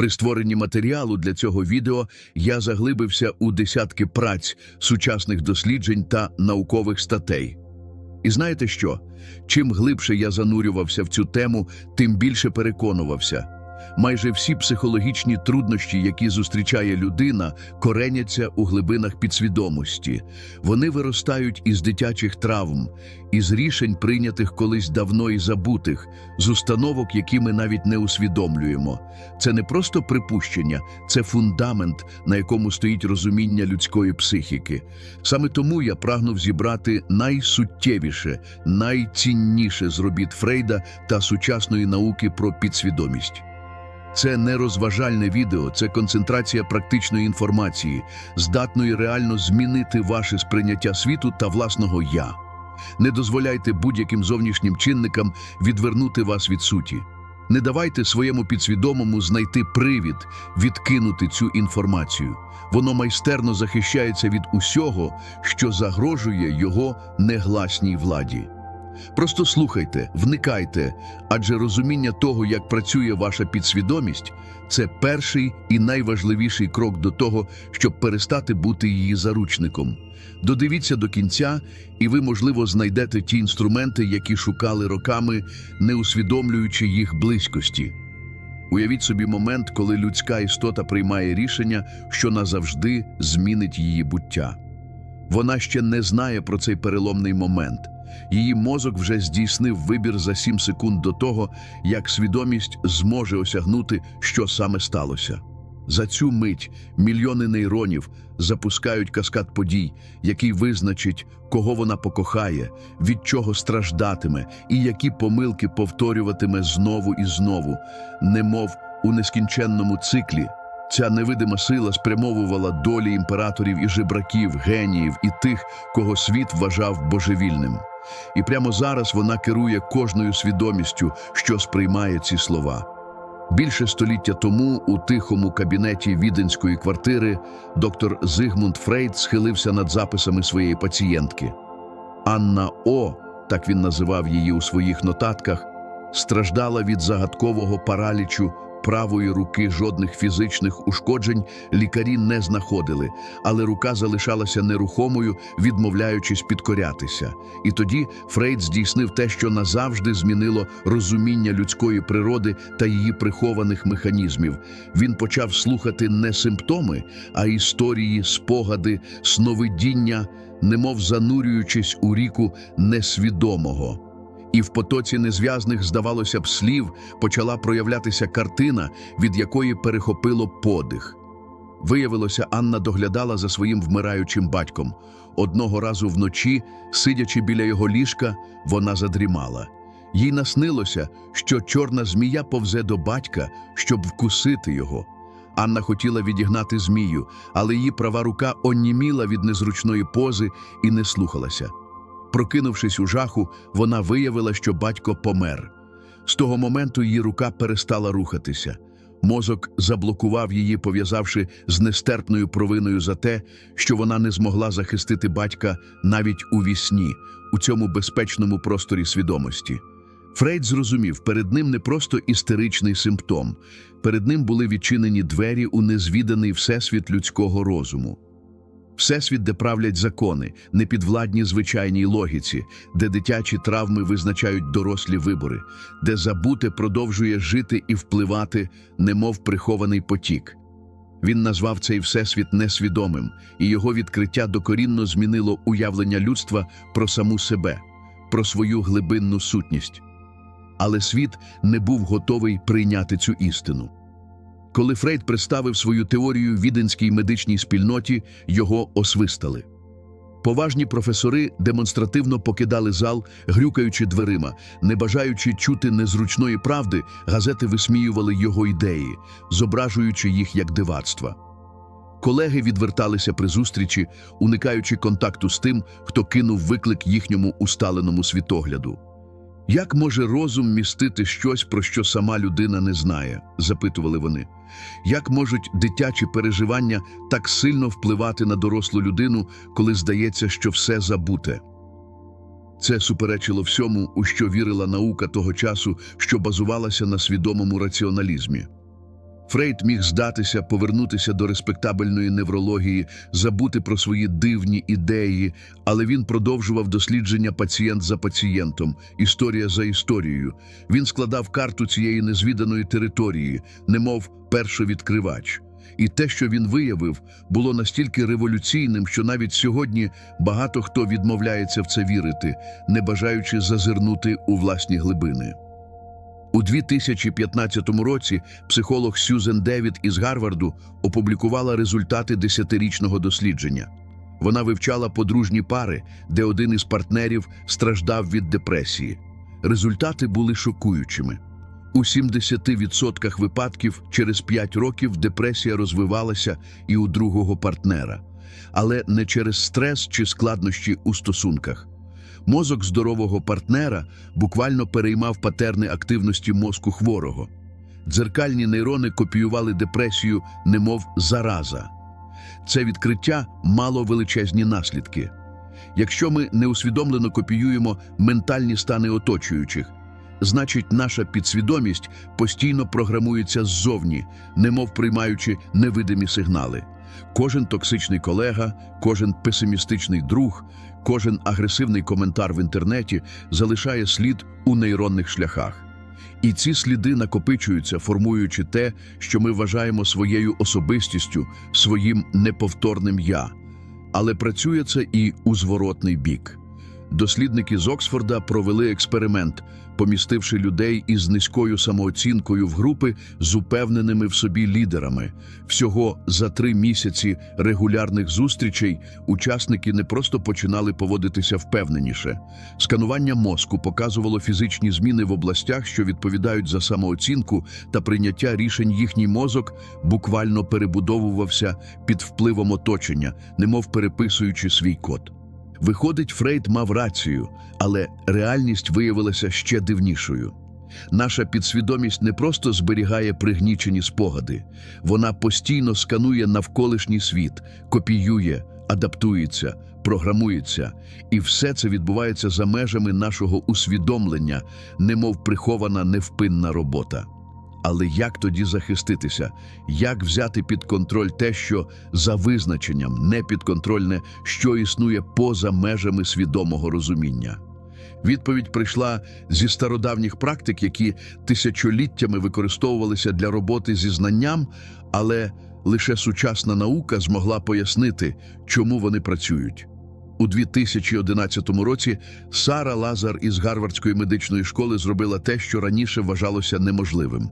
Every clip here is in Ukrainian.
При створенні матеріалу для цього відео я заглибився у десятки праць, сучасних досліджень та наукових статей. І знаєте що? Чим глибше я занурювався в цю тему, тим більше переконувався. Майже всі психологічні труднощі, які зустрічає людина, кореняться у глибинах підсвідомості. Вони виростають із дитячих травм, із рішень, прийнятих колись давно і забутих, з установок, які ми навіть не усвідомлюємо. Це не просто припущення, це фундамент, на якому стоїть розуміння людської психіки. Саме тому я прагнув зібрати найсуттєвіше, найцінніше з робіт Фрейда та сучасної науки про підсвідомість. Це не розважальне відео, це концентрація практичної інформації, здатної реально змінити ваше сприйняття світу та власного я. Не дозволяйте будь-яким зовнішнім чинникам відвернути вас від суті. Не давайте своєму підсвідомому знайти привід, відкинути цю інформацію. Воно майстерно захищається від усього, що загрожує його негласній владі. Просто слухайте, вникайте, адже розуміння того, як працює ваша підсвідомість, це перший і найважливіший крок до того, щоб перестати бути її заручником. Додивіться до кінця, і ви, можливо, знайдете ті інструменти, які шукали роками, не усвідомлюючи їх близькості. Уявіть собі момент, коли людська істота приймає рішення, що назавжди змінить її буття. Вона ще не знає про цей переломний момент. Її мозок вже здійснив вибір за 7 секунд до того, як свідомість зможе осягнути, що саме сталося. За цю мить мільйони нейронів запускають каскад подій, який визначить, кого вона покохає, від чого страждатиме і які помилки повторюватиме знову і знову, немов у нескінченному циклі. Ця невидима сила спрямовувала долі імператорів і жебраків, геніїв і тих, кого світ вважав божевільним. І прямо зараз вона керує кожною свідомістю, що сприймає ці слова. Більше століття тому у тихому кабінеті віденської квартири доктор Зигмунд Фрейд схилився над записами своєї пацієнтки. Анна О, так він називав її у своїх нотатках, страждала від загадкового паралічу правої руки жодних фізичних ушкоджень лікарі не знаходили, але рука залишалася нерухомою, відмовляючись підкорятися. І тоді Фрейд здійснив те, що назавжди змінило розуміння людської природи та її прихованих механізмів. Він почав слухати не симптоми, а історії, спогади, сновидіння, немов занурюючись у ріку несвідомого. І в потоці незв'язних, здавалося б, слів почала проявлятися картина, від якої перехопило подих. Виявилося, Анна доглядала за своїм вмираючим батьком. Одного разу вночі, сидячи біля його ліжка, вона задрімала. Їй наснилося, що чорна змія повзе до батька, щоб вкусити його. Анна хотіла відігнати змію, але її права рука оніміла від незручної пози і не слухалася. Прокинувшись у жаху, вона виявила, що батько помер. З того моменту її рука перестала рухатися. Мозок заблокував її, пов'язавши з нестерпною провиною за те, що вона не змогла захистити батька навіть у вісні, у цьому безпечному просторі свідомості. Фрейд зрозумів, перед ним не просто істеричний симптом, перед ним були відчинені двері у незвіданий всесвіт людського розуму. Всесвіт, де правлять закони, непідвладні звичайній логіці, де дитячі травми визначають дорослі вибори, де забуте продовжує жити і впливати, немов прихований потік. Він назвав цей всесвіт несвідомим, і його відкриття докорінно змінило уявлення людства про саму себе, про свою глибинну сутність. Але світ не був готовий прийняти цю істину. Коли Фрейд представив свою теорію віденській медичній спільноті, його освистали. Поважні професори демонстративно покидали зал, грюкаючи дверима, не бажаючи чути незручної правди, газети висміювали його ідеї, зображуючи їх як дивацтва. Колеги відверталися при зустрічі, уникаючи контакту з тим, хто кинув виклик їхньому усталеному світогляду. Як може розум містити щось, про що сама людина не знає? запитували вони. Як можуть дитячі переживання так сильно впливати на дорослу людину, коли здається, що все забуте? Це суперечило всьому, у що вірила наука того часу, що базувалася на свідомому раціоналізмі. Фрейд міг здатися, повернутися до респектабельної неврології, забути про свої дивні ідеї, але він продовжував дослідження пацієнт за пацієнтом, історія за історією. Він складав карту цієї незвіданої території, немов першовідкривач. І те, що він виявив, було настільки революційним, що навіть сьогодні багато хто відмовляється в це вірити, не бажаючи зазирнути у власні глибини. У 2015 році психолог Сюзен Девід із Гарварду опублікувала результати десятирічного дослідження. Вона вивчала подружні пари, де один із партнерів страждав від депресії. Результати були шокуючими. У 70% випадків через 5 років депресія розвивалася і у другого партнера, але не через стрес чи складнощі у стосунках. Мозок здорового партнера буквально переймав патерни активності мозку хворого. Дзеркальні нейрони копіювали депресію, немов зараза. Це відкриття мало величезні наслідки. Якщо ми неусвідомлено копіюємо ментальні стани оточуючих, значить наша підсвідомість постійно програмується ззовні, немов приймаючи невидимі сигнали. Кожен токсичний колега, кожен песимістичний друг, кожен агресивний коментар в інтернеті залишає слід у нейронних шляхах. І ці сліди накопичуються, формуючи те, що ми вважаємо своєю особистістю, своїм неповторним я. Але працює це і у зворотний бік. Дослідники з Оксфорда провели експеримент, помістивши людей із низькою самооцінкою в групи з упевненими в собі лідерами. Всього за три місяці регулярних зустрічей учасники не просто починали поводитися впевненіше. Сканування мозку показувало фізичні зміни в областях, що відповідають за самооцінку та прийняття рішень. Їхній мозок буквально перебудовувався під впливом оточення, немов переписуючи свій код. Виходить, Фрейд мав рацію, але реальність виявилася ще дивнішою. Наша підсвідомість не просто зберігає пригнічені спогади, вона постійно сканує навколишній світ, копіює, адаптується, програмується, і все це відбувається за межами нашого усвідомлення, немов прихована невпинна робота. Але як тоді захиститися? Як взяти під контроль те, що за визначенням непідконтрольне, що існує поза межами свідомого розуміння? Відповідь прийшла зі стародавніх практик, які тисячоліттями використовувалися для роботи зі знанням, але лише сучасна наука змогла пояснити, чому вони працюють. У 2011 році Сара Лазар із Гарвардської медичної школи зробила те, що раніше вважалося неможливим.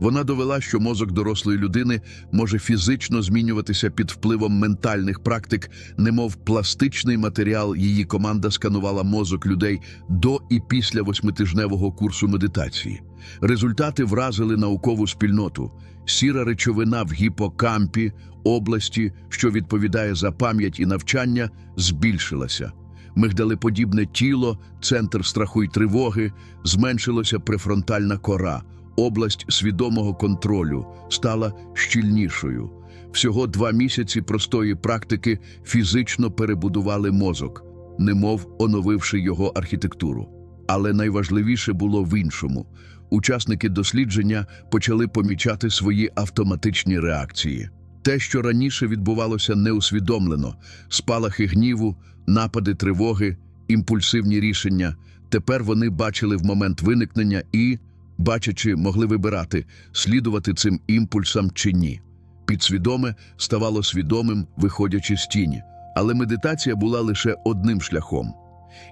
Вона довела, що мозок дорослої людини може фізично змінюватися під впливом ментальних практик, немов пластичний матеріал. Її команда сканувала мозок людей до і після восьмитижневого курсу медитації. Результати вразили наукову спільноту. Сіра речовина в гіпокампі, області, що відповідає за пам'ять і навчання, збільшилася. Мигдалеподібне тіло, центр страху й тривоги, зменшилося префронтальна кора область свідомого контролю стала щільнішою. Всього два місяці простої практики фізично перебудували мозок, немов оновивши його архітектуру. Але найважливіше було в іншому. Учасники дослідження почали помічати свої автоматичні реакції. Те, що раніше відбувалося неусвідомлено, спалахи гніву, напади тривоги, імпульсивні рішення, тепер вони бачили в момент виникнення і бачачи, могли вибирати, слідувати цим імпульсам чи ні. Підсвідоме ставало свідомим, виходячи з тіні, але медитація була лише одним шляхом.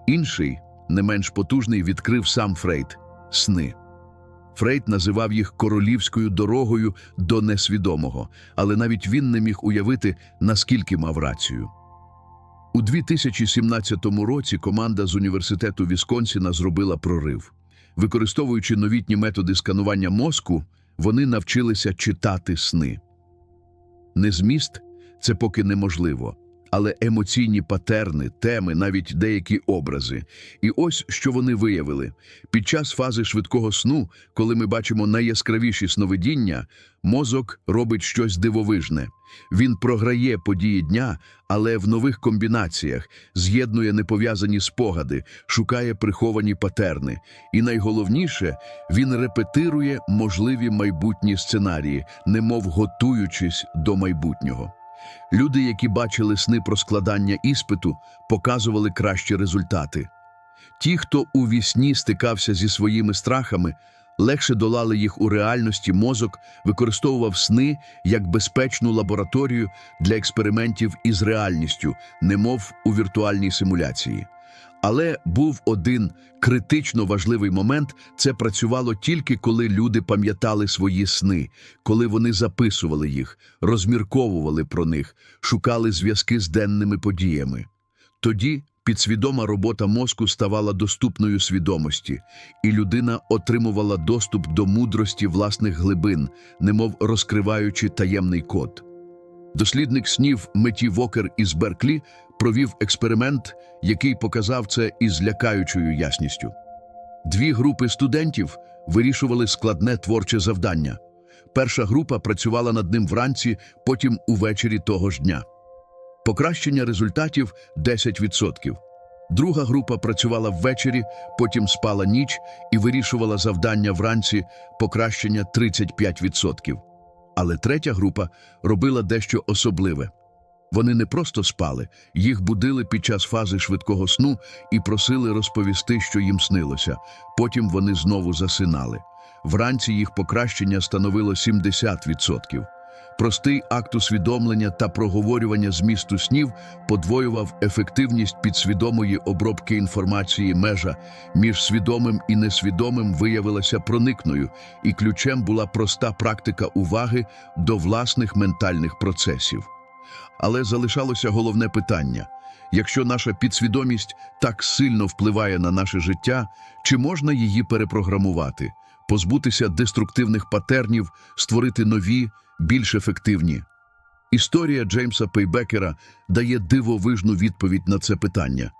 Інший, не менш потужний, відкрив сам Фрейд сни. Фрейд називав їх королівською дорогою до несвідомого, але навіть він не міг уявити, наскільки мав рацію. У 2017 році команда з університету Вісконсіна зробила прорив. Використовуючи новітні методи сканування мозку, вони навчилися читати сни. Незміст це поки неможливо, але емоційні патерни, теми, навіть деякі образи. І ось що вони виявили. Під час фази швидкого сну, коли ми бачимо найяскравіші сновидіння, мозок робить щось дивовижне. Він програє події дня, але в нових комбінаціях з'єднує непов'язані спогади, шукає приховані патерни. І найголовніше, він репетирує можливі майбутні сценарії, немов готуючись до майбутнього. Люди, які бачили сни про складання іспиту, показували кращі результати. Ті, хто у вісні стикався зі своїми страхами, легше долали їх у реальності, мозок використовував сни як безпечну лабораторію для експериментів із реальністю, немов у віртуальній симуляції. Але був один критично важливий момент це працювало тільки коли люди пам'ятали свої сни, коли вони записували їх, розмірковували про них, шукали зв'язки з денними подіями. Тоді підсвідома робота мозку ставала доступною свідомості, і людина отримувала доступ до мудрості власних глибин, немов розкриваючи таємний код. Дослідник снів Меті Вокер із Берклі провів експеримент, який показав це із лякаючою ясністю. Дві групи студентів вирішували складне творче завдання. Перша група працювала над ним вранці, потім увечері того ж дня. Покращення результатів 10%. Друга група працювала ввечері, потім спала ніч і вирішувала завдання вранці, покращення 35%. Але третя група робила дещо особливе. Вони не просто спали, їх будили під час фази швидкого сну і просили розповісти, що їм снилося. Потім вони знову засинали. Вранці їх покращення становило 70%. Простий акт усвідомлення та проговорювання змісту снів подвоював ефективність підсвідомої обробки інформації межа. Між свідомим і несвідомим виявилася проникною, і ключем була проста практика уваги до власних ментальних процесів. Але залишалося головне питання: якщо наша підсвідомість так сильно впливає на наше життя, чи можна її перепрограмувати, позбутися деструктивних патернів, створити нові, більш ефективні? Історія Джеймса Пейбекера дає дивовижну відповідь на це питання.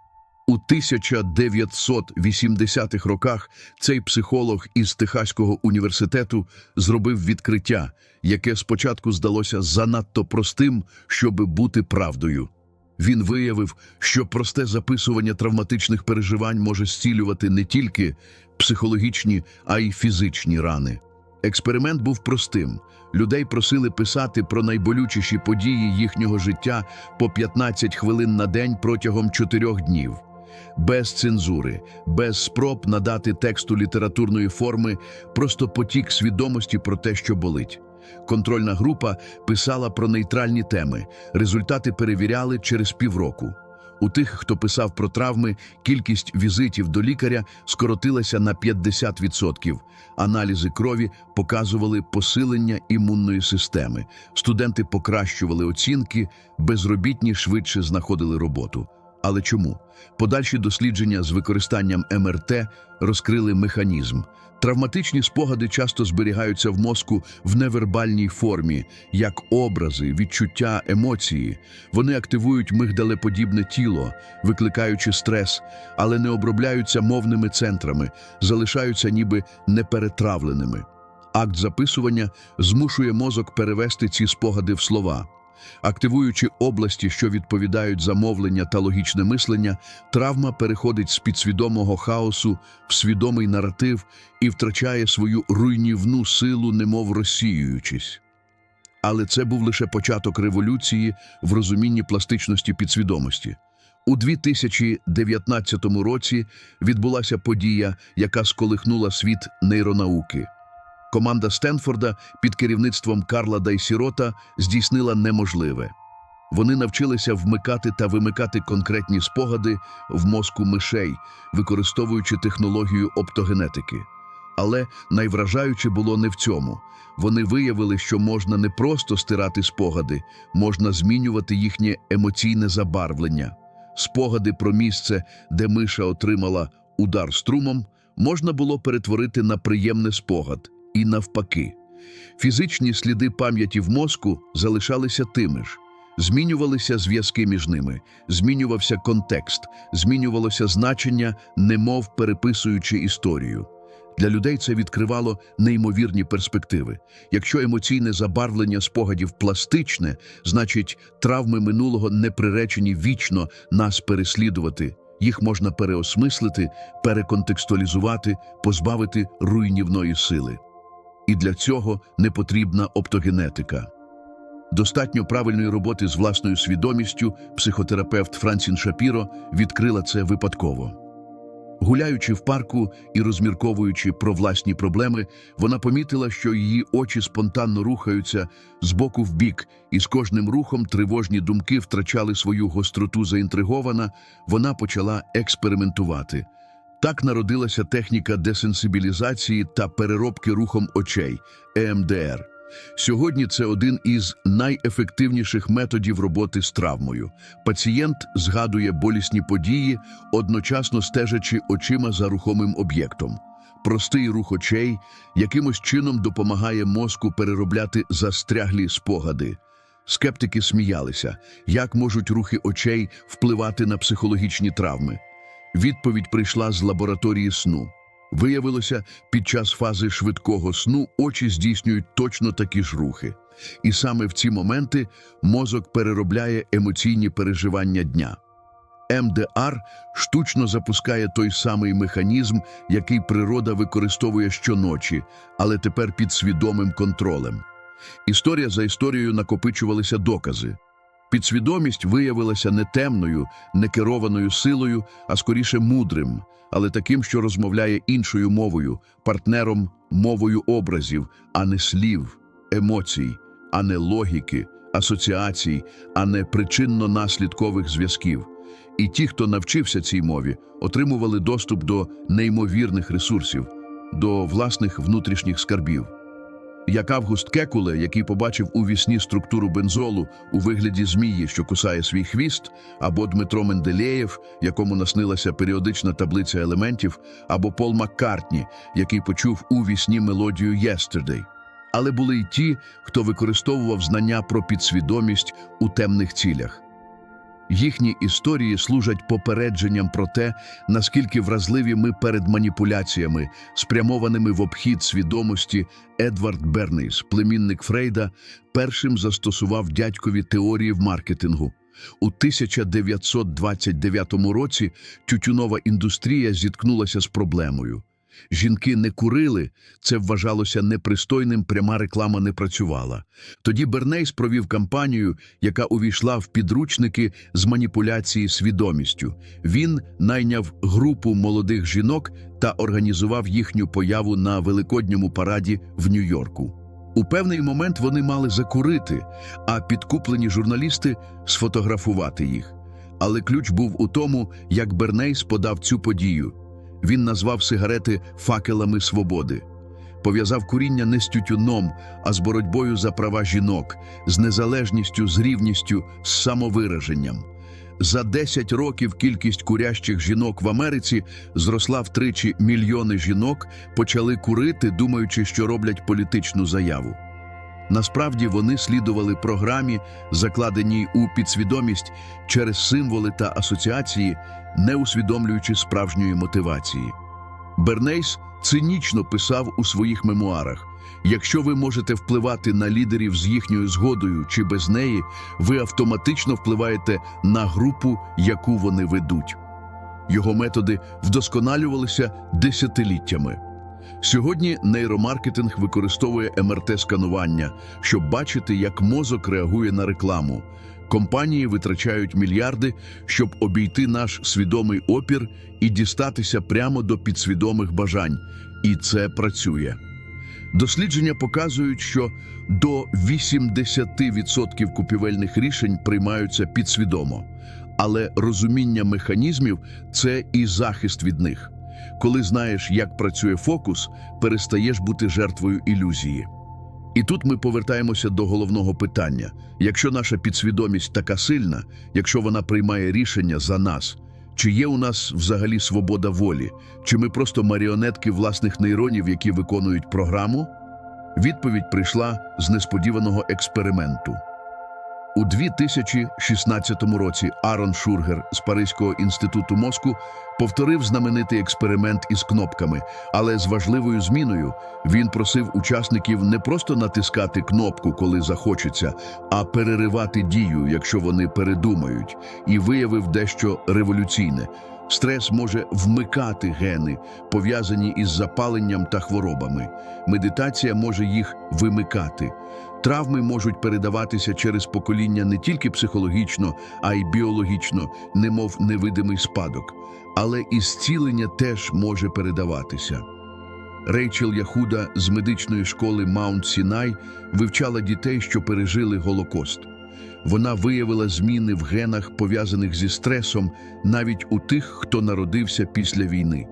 У 1980-х роках цей психолог із Техаського університету зробив відкриття, яке спочатку здалося занадто простим, щоб бути правдою. Він виявив, що просте записування травматичних переживань може зцілювати не тільки психологічні, а й фізичні рани. Експеримент був простим. Людей просили писати про найболючіші події їхнього життя по 15 хвилин на день протягом чотирьох днів. Без цензури, без спроб надати тексту літературної форми, просто потік свідомості про те, що болить. Контрольна група писала про нейтральні теми, результати перевіряли через півроку. У тих, хто писав про травми, кількість візитів до лікаря скоротилася на 50%. Аналізи крові показували посилення імунної системи. Студенти покращували оцінки, безробітні швидше знаходили роботу. Але чому? Подальші дослідження з використанням МРТ розкрили механізм. Травматичні спогади часто зберігаються в мозку в невербальній формі, як образи, відчуття, емоції. Вони активують мигдалеподібне тіло, викликаючи стрес, але не обробляються мовними центрами, залишаються ніби неперетравленими. Акт записування змушує мозок перевести ці спогади в слова. Активуючи області, що відповідають за мовлення та логічне мислення, травма переходить з підсвідомого хаосу в свідомий наратив і втрачає свою руйнівну силу, немов розсіюючись. Але це був лише початок революції в розумінні пластичності підсвідомості. У 2019 році відбулася подія, яка сколихнула світ нейронауки. Команда Стенфорда під керівництвом Карла Дайсірота здійснила неможливе. Вони навчилися вмикати та вимикати конкретні спогади в мозку мишей, використовуючи технологію оптогенетики. Але найвражаюче було не в цьому. Вони виявили, що можна не просто стирати спогади, можна змінювати їхнє емоційне забарвлення. Спогади про місце, де миша отримала удар струмом, можна було перетворити на приємний спогад. І навпаки, фізичні сліди пам'яті в мозку залишалися тими ж. Змінювалися зв'язки між ними, змінювався контекст, змінювалося значення, немов переписуючи історію. Для людей це відкривало неймовірні перспективи. Якщо емоційне забарвлення спогадів пластичне, значить травми минулого не приречені вічно нас переслідувати. Їх можна переосмислити, переконтекстуалізувати, позбавити руйнівної сили. І для цього не потрібна оптогенетика. Достатньо правильної роботи з власною свідомістю психотерапевт Франсін Шапіро відкрила це випадково. Гуляючи в парку і розмірковуючи про власні проблеми, вона помітила, що її очі спонтанно рухаються з боку в бік, і з кожним рухом тривожні думки втрачали свою гостроту заінтригована, вона почала експериментувати. Так народилася техніка десенсибілізації та переробки рухом очей ЕМДР. Сьогодні це один із найефективніших методів роботи з травмою. Пацієнт згадує болісні події, одночасно стежачи очима за рухомим об'єктом. Простий рух очей якимось чином допомагає мозку переробляти застряглі спогади. Скептики сміялися, як можуть рухи очей впливати на психологічні травми. Відповідь прийшла з лабораторії сну. Виявилося, під час фази швидкого сну очі здійснюють точно такі ж рухи. І саме в ці моменти мозок переробляє емоційні переживання дня. МДР штучно запускає той самий механізм, який природа використовує щоночі, але тепер під свідомим контролем. Історія за історією накопичувалися докази. Підсвідомість виявилася не темною, не керованою силою, а скоріше мудрим, але таким, що розмовляє іншою мовою, партнером мовою образів, а не слів, емоцій, а не логіки, асоціацій, а не причинно-наслідкових зв'язків. І ті, хто навчився цій мові, отримували доступ до неймовірних ресурсів, до власних внутрішніх скарбів. Як Август Кекуле, який побачив у вісні структуру бензолу у вигляді змії, що кусає свій хвіст, або Дмитро Менделєєв, якому наснилася періодична таблиця елементів, або Пол Маккартні, який почув у вісні мелодію «Yesterday». Але були й ті, хто використовував знання про підсвідомість у темних цілях. Їхні історії служать попередженням про те, наскільки вразливі ми перед маніпуляціями, спрямованими в обхід свідомості, Едвард Бернейс, племінник Фрейда, першим застосував дядькові теорії в маркетингу. У 1929 році тютюнова індустрія зіткнулася з проблемою. Жінки не курили, це вважалося непристойним, пряма реклама не працювала. Тоді Бернейс провів кампанію, яка увійшла в підручники з маніпуляції свідомістю. Він найняв групу молодих жінок та організував їхню появу на великодньому параді в Нью-Йорку. У певний момент вони мали закурити, а підкуплені журналісти сфотографувати їх. Але ключ був у тому, як Бернейс подав цю подію. Він назвав сигарети факелами свободи, пов'язав куріння не з тютюном, а з боротьбою за права жінок, з незалежністю, з рівністю, з самовираженням. За 10 років кількість курящих жінок в Америці зросла втричі мільйони жінок почали курити, думаючи, що роблять політичну заяву. Насправді вони слідували програмі, закладеній у підсвідомість через символи та асоціації, не усвідомлюючи справжньої мотивації. Бернейс цинічно писав у своїх мемуарах: якщо ви можете впливати на лідерів з їхньою згодою чи без неї, ви автоматично впливаєте на групу, яку вони ведуть. Його методи вдосконалювалися десятиліттями. Сьогодні нейромаркетинг використовує МРТ-сканування, щоб бачити, як мозок реагує на рекламу. Компанії витрачають мільярди, щоб обійти наш свідомий опір і дістатися прямо до підсвідомих бажань. І це працює. Дослідження показують, що до 80% купівельних рішень приймаються підсвідомо, але розуміння механізмів це і захист від них. Коли знаєш, як працює фокус, перестаєш бути жертвою ілюзії. І тут ми повертаємося до головного питання: якщо наша підсвідомість така сильна, якщо вона приймає рішення за нас, чи є у нас взагалі свобода волі, чи ми просто маріонетки власних нейронів, які виконують програму? Відповідь прийшла з несподіваного експерименту. У 2016 році Арон Шургер з Паризького інституту мозку повторив знаменитий експеримент із кнопками, але з важливою зміною він просив учасників не просто натискати кнопку, коли захочеться, а переривати дію, якщо вони передумають, і виявив дещо революційне. Стрес може вмикати гени, пов'язані із запаленням та хворобами. Медитація може їх вимикати. Травми можуть передаватися через покоління не тільки психологічно, а й біологічно, немов невидимий спадок. Але і зцілення теж може передаватися. Рейчел Яхуда з медичної школи Маунт Сінай вивчала дітей, що пережили Голокост. Вона виявила зміни в генах, пов'язаних зі стресом, навіть у тих, хто народився після війни.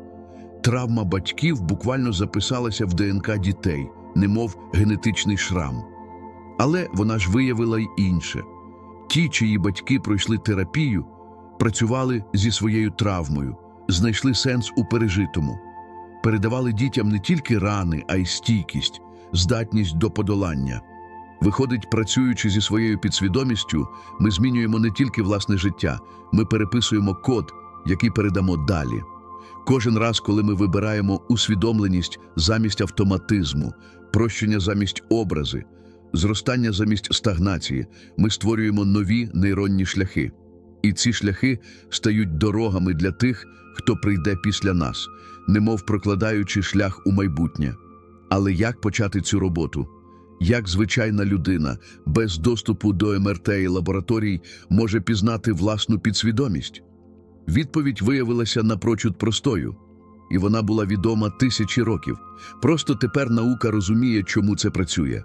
Травма батьків буквально записалася в ДНК дітей, немов генетичний шрам. Але вона ж виявила й інше. Ті, чиї батьки пройшли терапію, працювали зі своєю травмою, знайшли сенс у пережитому, передавали дітям не тільки рани, а й стійкість, здатність до подолання. Виходить, працюючи зі своєю підсвідомістю, ми змінюємо не тільки власне життя, ми переписуємо код, який передамо далі. Кожен раз, коли ми вибираємо усвідомленість замість автоматизму, прощення замість образи, зростання замість стагнації, ми створюємо нові нейронні шляхи. І ці шляхи стають дорогами для тих, хто прийде після нас, немов прокладаючи шлях у майбутнє. Але як почати цю роботу? Як звичайна людина без доступу до МРТ і лабораторій може пізнати власну підсвідомість? Відповідь виявилася напрочуд простою, і вона була відома тисячі років. Просто тепер наука розуміє, чому це працює.